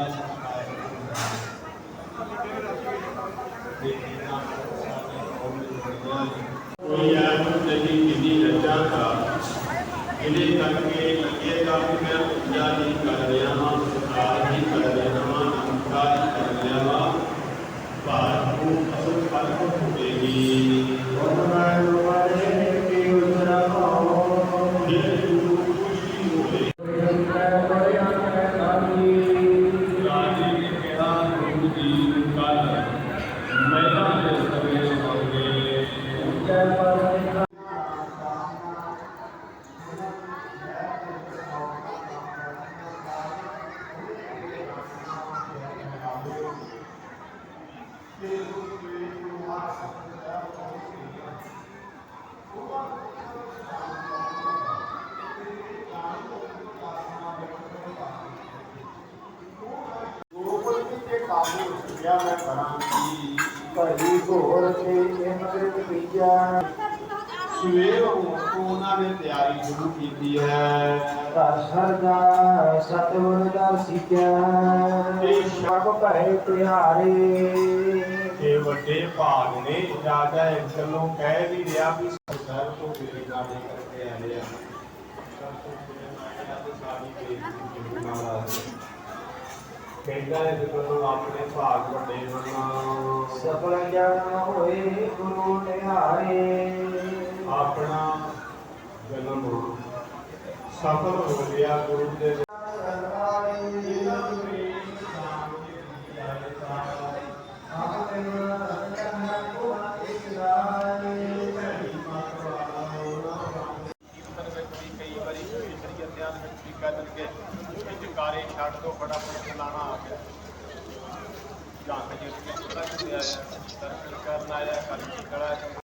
ਦਾ ਸਤਿਕਾਰ ਕਰਦਾ ਬੇਟੀ ਦਾ ਸਾਡੇ ਕੋਲ ਕੋਈ ਐਪ ਨਹੀਂ ਕਿੰਨੀ ਰੱਜਾ ਦਾ ਇਹਦੇ ਕਰਕੇ ਲੱਗੇਗਾ ਕਿ ਮੈਂ ਪੂਜਾ ਨਹੀਂ ਕਰ ਰਿਹਾ ਹਾਂ ਸਤਿਕਾਰ ਨਹੀਂ ਕਰ ਰਿਹਾ ਹਾਂ ਨਮਸਕਾਰ ਨਹੀਂ ਕਰ ਰਿਹਾ ਹਾਂ ਪਰ ਉਹ ਅਸਲ ਫਲ ਹੋਵੇਗੀ ਜੇ ਗੁਰੂ ਖੁਸ਼ੀ ਹੋਵੇ ਰਾਜੇ ਨੇ ਕਿਹਾ ਗੁਰੂ ਜੀ ਕੱਲ ਮਹਿਲਾ ਦੇ ਸਵੇਰੇ ਹੋਣਗੇ ਗੋਪਲ ਜੀ ਤੇ ਕਾਬੂ ਸੁਝਿਆ ਮੈਂ ਕਰਾਂ ਜੀ ਭਰੀ ਘੋਰ ਤੇ ਇੰਦ੍ਰਿਤ ਪੀਜਾ ਸਵੇਰ ਨੂੰ ਉਹਨਾਂ ਨੇ ਤਿਆਰੀ ਸ਼ੁਰੂ ਕੀਤੀ ਹੈ। ਘਰ ਸਰਦਾ ਸਤਿਗੁਰ ਦਾ ਸਿੱਖਿਆ। ਇਹ ਸਭ ਭਏ ਤਿਹਾਰੇ। ਇਹ ਵੱਡੇ ਭਾਗ ਨੇ ਰਾਜਾ ਇੱਕ ਨੂੰ ਕਹਿ ਵੀ ਰਿਹਾ ਵੀ ਸਰਦਾਰ ਤੋਂ ਮੇਰੇ ਗਾਣੇ ਕਰਕੇ ਆਏ ਆ। ਤੋਂ ਤੇ ਕਹਿੰਦਾ ਹੈ ਜਦੋਂ ਆਪਣੇ ਭਾਗ ਵੱਡੇ ਹਨ ਸਫਲ ਜਨ ਹੋਏ ਗੁਰੂ ਨਿਹਾਰੇ। ਆਪਣਾ ਜਨਮ ਸਫਲ ਹੋ ਗਿਆ ਗੁਰੂ ਦੇ ਕੀਰਤਨ ਵਿੱਚ ਵੀ ਕਈ ਵਾਰੀ ਵਿੱਚ ਛੱਡ ਦੋ ਬੜਾ ਪੁੱਤ ਆ ਗਿਆ ਜੰਗ ਜਿੱਤ ਕੇ ਪਤਾ ਕਿੱਥੇ ਆਇਆ ਦਰਸ਼ਨ ਆਇਆ ਕਰ